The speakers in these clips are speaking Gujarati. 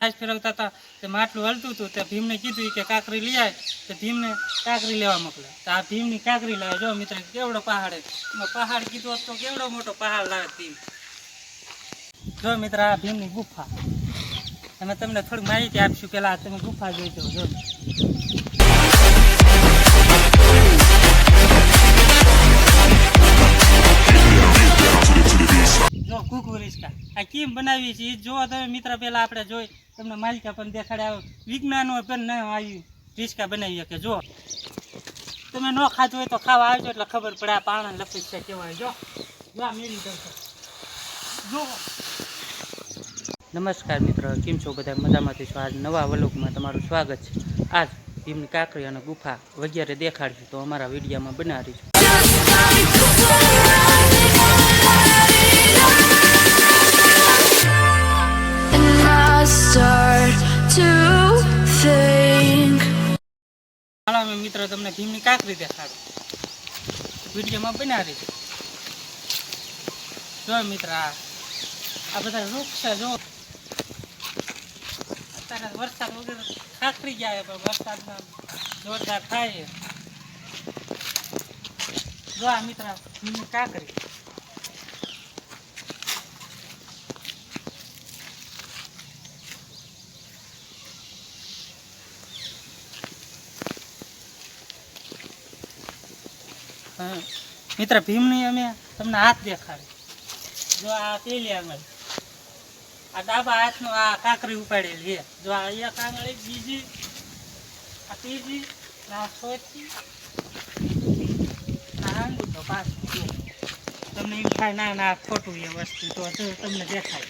આજ ફેરવતા હતા તે માટલું હલતું હતું તે ભીમને કીધું કે કાંકરી લઈ આવે તો ભીમને કાંકરી લેવા મોકલે તો આ ભીમની કાકરી લાવે. જો મિત્ર, કેવડો પહાડ. પહાડ કીધું તો કેવડો મોટો પહાડ લાવે ભીમ. જો મિત્ર, આ ભીમની ગુફા. અમે તમને થોડીક માહિતી આપશું. પેલા તમે ગુફા જોઈ જો. કેમ બનાવી છે. એ જોવો તમે મિત્ર પહેલાં આપણે જોઈ, તમને માલિકા પણ દેખાડ્યા વિજ્ઞાનો પણ ન આવ્યું રિસ્કા બનાવી શકે. જો, તમે ન ખાધું હોય તો ખાવા આવજો, એટલે ખબર પડે આ પાણા લપી છે કેવાય જો જો જો. નમસ્કાર મિત્રો, કેમ છો બધા? મજામાંથી છો? આજ નવા વલોકમાં તમારું સ્વાગત છે. આજ ભીમની કાંકરી અને ગુફા વગેરે દેખાડશું તો અમારા વિડીયામાં બનાવી મિત્રો તમને ભીમની કાંકરી દેખાડો. વિડીયોમાં બનાવી છે જો મિત્ર, આ બધા વૃક્ષ છે, જો. અત્યારે વરસાદ વગેરે ખાખરી ગયા પણ વરસાદમાં જોરદાર થાય જો આ મિત્ર, ભીમની કાંકરી મિત્ર, ભીમની અમે તમને હાથ દેખાડે. જો આ પેલી આંગળી. આ ડાબા હાથનો આ કાંકરી ઉપાડેલી છે. જો આ એક આંગળી, બીજી, આ ત્રીજી આ ચોથી. આ તો પાછું તમને એમ થાય, ના ના ખોટું એ વસ્તુ. તો તમને દેખાય.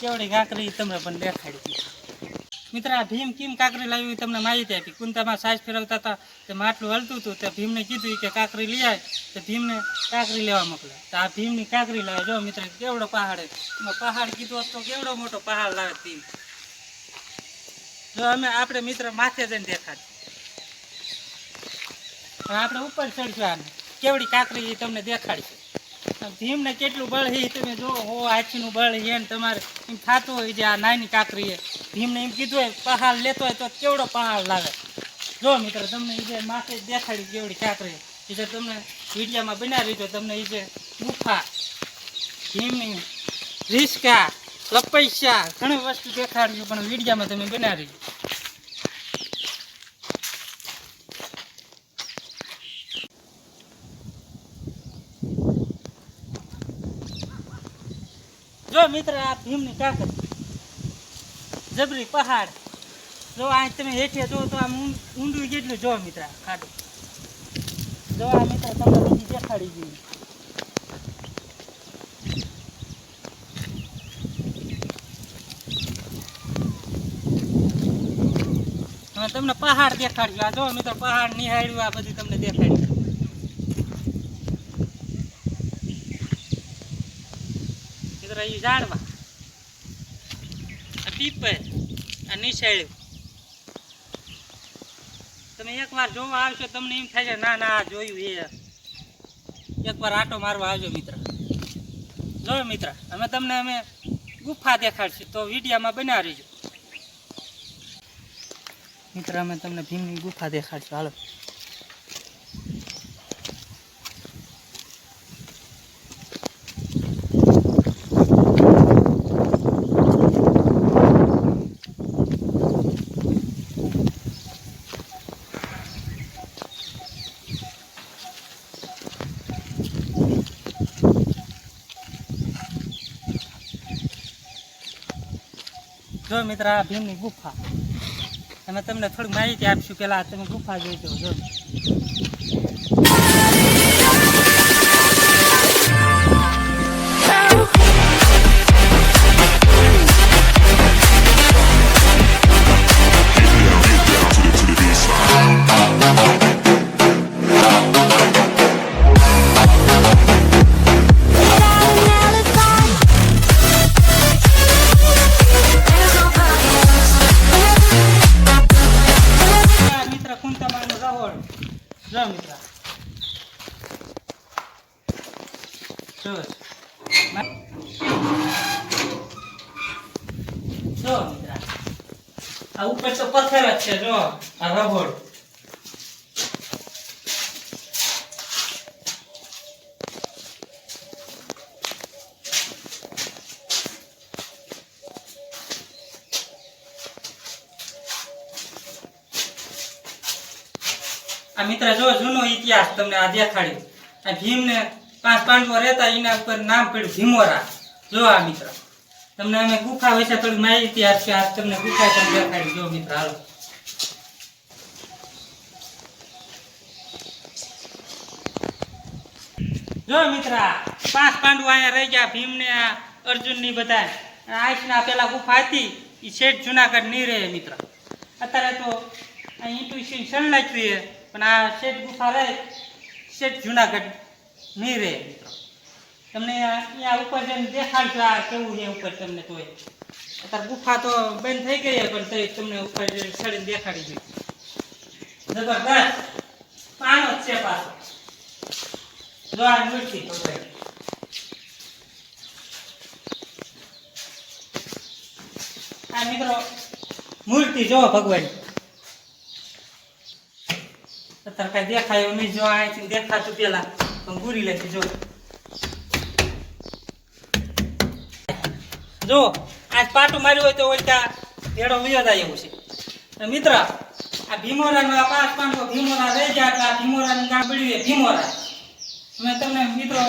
કેવડી કાંકરી તમને પણ દેખાડી મિત્ર આ ભીમ કેમ કાંકરી લાવી તમને માહિતી આપી. કુંતામાં સાજ ફેરવતા હતા તે માટલું હલતું હતું, તે ભીમને કીધું કે કાંકરી લઈ તો ભીમને કાંકરી લેવા મોકલે. તો આ ભીમની કાંકરી લાવે, જો મિત્ર, કેવડો પહાડ પહાડ કીધું તો કેવડો મોટો પહાડ લાવે ભીમ? જો અમે આપણે મિત્ર માથે જઈને દેખાડ પણ આપણે ઉપર ચડશું આને કેવડી કાંકરી એ તમને દેખાડશે. ભીમને કેટલું બળ છે તમે જો હો, હાથીનું બળ છે ને તમારે એમ થતું હોય જે આ નાની કાંકરી છે ભીમને એમ કીધું હોય, પહાડ લેતો હોય તો કેવડો પહાડ લાવે જો મિત્ર, તમને એ જે માથે દેખાડી કેવડી કાંકરી એ જે તમને વિડીયામાં બનાવી તો તમને એ જે ગુફા, ભીમની રિસ્કા, લપૈસા ઘણી વસ્તુ દેખાડ્યું, પણ વિડીયામાં તમે બનાવી જો મિત્ર, આ ભીમની કાંકરી જબરી પહાડ. જો આ તમે હેઠે જો તો આમ ઊંડું કેટલું જો મિત્ર, ખાડું. જો આ મિત્ર તમને દેખાડી ગયું તમને પહાડ દેખાડ્યું. આ જો મિત્ર, પહાડ નિહાળ્યું, આ બધું તમને દેખાડ્યું. મિત્ર એ ઝાડમાં આ પીપર આ નિશાળ્યું તમે એકવાર જોવા આવશો તમને એમ થાય છે, ના ના, આ જોયું એ. એકવાર આટો મારવા આવજો, મિત્ર. જો, મિત્ર, અમે તમને, અમે ગુફા દેખાડશું, તો વિડીયામાં બનાવી રહીજો. મિત્ર, અમે તમને ભીમની ગુફા દેખાડશું. હાલો. મિત્ર ભીમની ગુફા. અમે તમને થોડીક માહિતી આપશું પેલા તમે ગુફા જોઈ દો જો. આ ઉપર તો પથ્થર જ છે, જો, આ રબોડ મિત્ર, જો, જૂનો ઇતિહાસ તમને આ દેખાડ્યો. આ ભીમને પાંચ પાંડવો રહેતા, એના ઉપર નામ પડ્યું ભીમોરા. જો, આ મિત્ર. તમને અમે ગુફા વિશે થોડી માહિતી આપશે. આજ તમને ગુફા દેખાડી. જો મિત્ર, હાલો. જો મિત્ર પાંચ પાંડુ અહીંયા રહી ગયા, ભીમ ને આ અર્જુનની બધા આઈસના પેલા ગુફા હતી એ શેઠ જુનાગઢ નહીં રહે મિત્ર. અત્યારે તો ઈંટું સીન સણલાઈ પણ આ શેઠ ગુફા રહે, શેઠ જુનાગઢ નહીં રહે મિત્રો. તમને અહીંયા ઉપર જઈને દેખાડજો આ કેવું છે ઉપર તમને તોય. અત્યારે ગુફા તો બંધ થઈ ગઈ પણ તોય તમને ઉપર ચડીને દેખાડી દઉં જબરદસ્ત. પાનો જ છે પાછો. જો આ મૂર્તિ ભગવાન આ મિત્રો, મૂર્તિ જો ભગવાન. અત્યારે કઈ દેખાય નહીં, જો અહીંથી દેખાતું પેલા પણ ગુરી લેતી જો. જો, આજ પાટું માર્યું હોય તો ઓલતા ભેડો વયો એવું છે. મિત્ર, આ ભીમોરાનો આ પાંચ પાંચસો ભીમોરા રહી ગયા આ ભીમોરાનું ગામ પડ્યું ભીમોરા. મેં તમને મિત્રો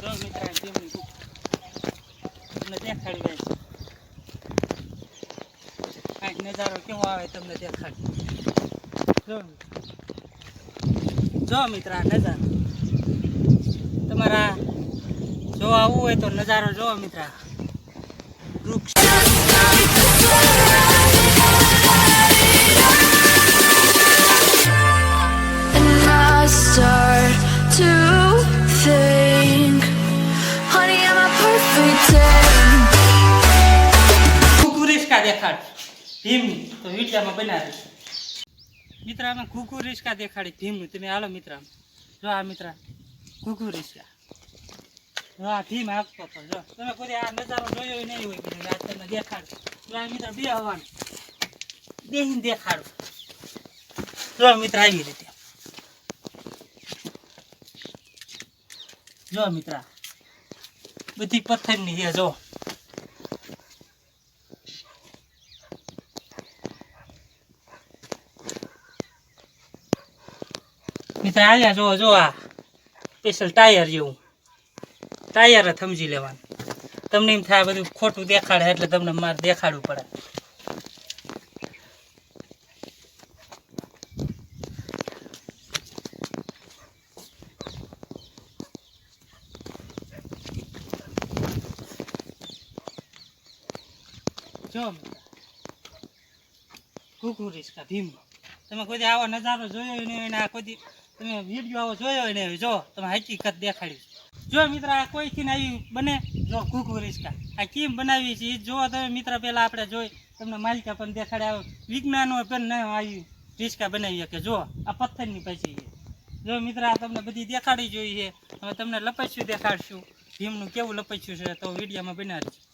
જો મિત્ર આ ભીમની ગુફા. તમને દેખાડી દઈશ આ નજારો કેવો આવે તમને દેખાડી જો. જો મિત્ર આ નજારો. તમારા જો આવવું હોય તો નજારો જો મિત્ર. વૃક્ષ. And I start to think, honey, I'm a perfect ten. ઘૂઘુ રિસ્કા ભીમની તો વિડીયામાં બનાવી મિત્ર આમાં ઘૂઘુ રિસ્કા દેખાડી ભીમ. તમે હાલો મિત્ર. જો આ મિત્ર, ઘૂઘુ રિસ્કા. જો આ ભીમ આપતો હતો જો. તમે કોઈ આ નજારો જોયો નહીં હોય બધું આજ તમને દેખાડ જો આ મિત્ર બે હવાનું. બેહીને દેખાડો. જો મિત્ર આવી રીતે. જો મિત્ર, બધી પથ્થરની છે જો. મિત્ર અહીંયા જો જો આ સ્પેશિયલ ટાયર જેવું. ટાયર સમજી લેવાનું. તમને એમ થાય બધું ખોટું દેખાડે એટલે તમને મારે દેખાડવું પડે. જો કુકુરીસ કુકુ રિસ્કા ભીમ તમે કોઈ આવો નજારો જોયો નહીં આ કોઈ તમે વીડિયો આવો જોયો ને જો, તમે હકીકત દેખાડી. જો મિત્ર, આ કોઈથી ને આવી બને? જો કુકુ રિસ્કા આ કેમ બનાવી છે? એ જો તમે મિત્ર પેલા આપણે જોઈ. તમને માલિકા પણ દેખાડ્યા વિજ્ઞાનો પણ ન આવ્યું રિસ્કા બનાવી કે જો, આ પથ્થરની પછી જો મિત્ર, આ તમને બધી દેખાડી જોઈ છે. હવે તમને લપસ્યું દેખાડશું. ભીમનું કેવું લપસ્યું છે તો વિડીયોમાં બનાવીશું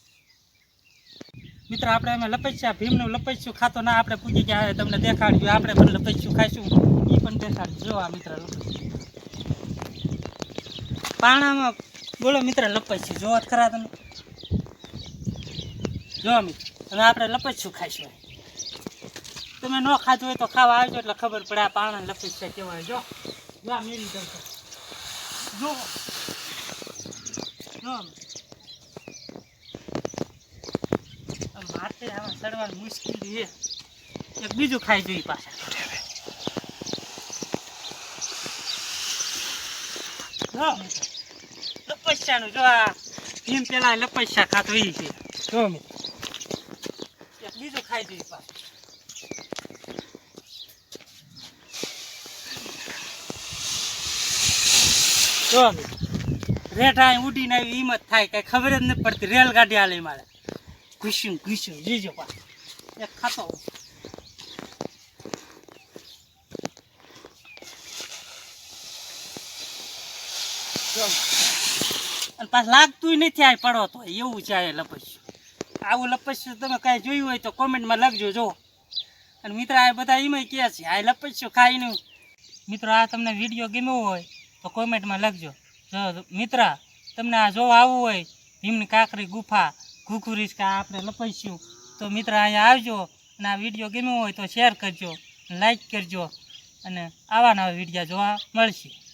મિત્ર, આપણે એમાં લપસ્યા, ભીમનું લપસ્યું ખાતો ના આપણે પૂછી ગયા તમને દેખાડ્યું, આપણે પણ લપસ્યું ખાઈશું. એ પણ દેખાડ્યું જો આ આપણે લપસ્યું ખાઈશું? તમે ન ખાધું હોય તો ખાવા આવજો એટલે ખબર પડે આ પાણા લપસ્યા છે કેવાય જો. જો આ દઉં મુશ્કેલ છે. એક બીજું ખાઈ જોઈ પાછા. જો મિત્ર, લપસ્યાનું જો આ ભીમ પેલા લપસ્યા ખાતો એ છે. જો બીજું ખાઈ જોઈ પાછા. જો રેઠા ઉડીને આવી હિંમત થાય કઈ ખબર જ નથી પડતી. રેલગાડી આલે મારે. ઘૂસ્યું ઘૂસ્યું. જીજો પા એક ખાતો હોઉં. આમ. અને પાછું લાગતું નથી આ પડો તો એવું છે આ લપસ્યું. આવું લપસ્યું તમે કાંઈ જોયું હોય તો કોમેન્ટમાં લખજો, જો. અને મિત્ર આ બધા એમાં કહે છે? આ લપસ્યું ખાઈને. મિત્રો, આ તમને વીડિયો ગમ્યો હોય તો કોમેન્ટમાં લખજો. જો, મિત્ર, તમને આ જોવા આવવું હોય, ભીમની કાંકરી, ગુફા, ઘુઘુરીસ કે આપણે લપસ્યું, તો મિત્ર અહીંયા આવજો અને આ વીડિયો ગમ્યો હોય તો શેર કરજો લાઈક કરજો અને આવા નવા વીડિયો જોવા મળશે.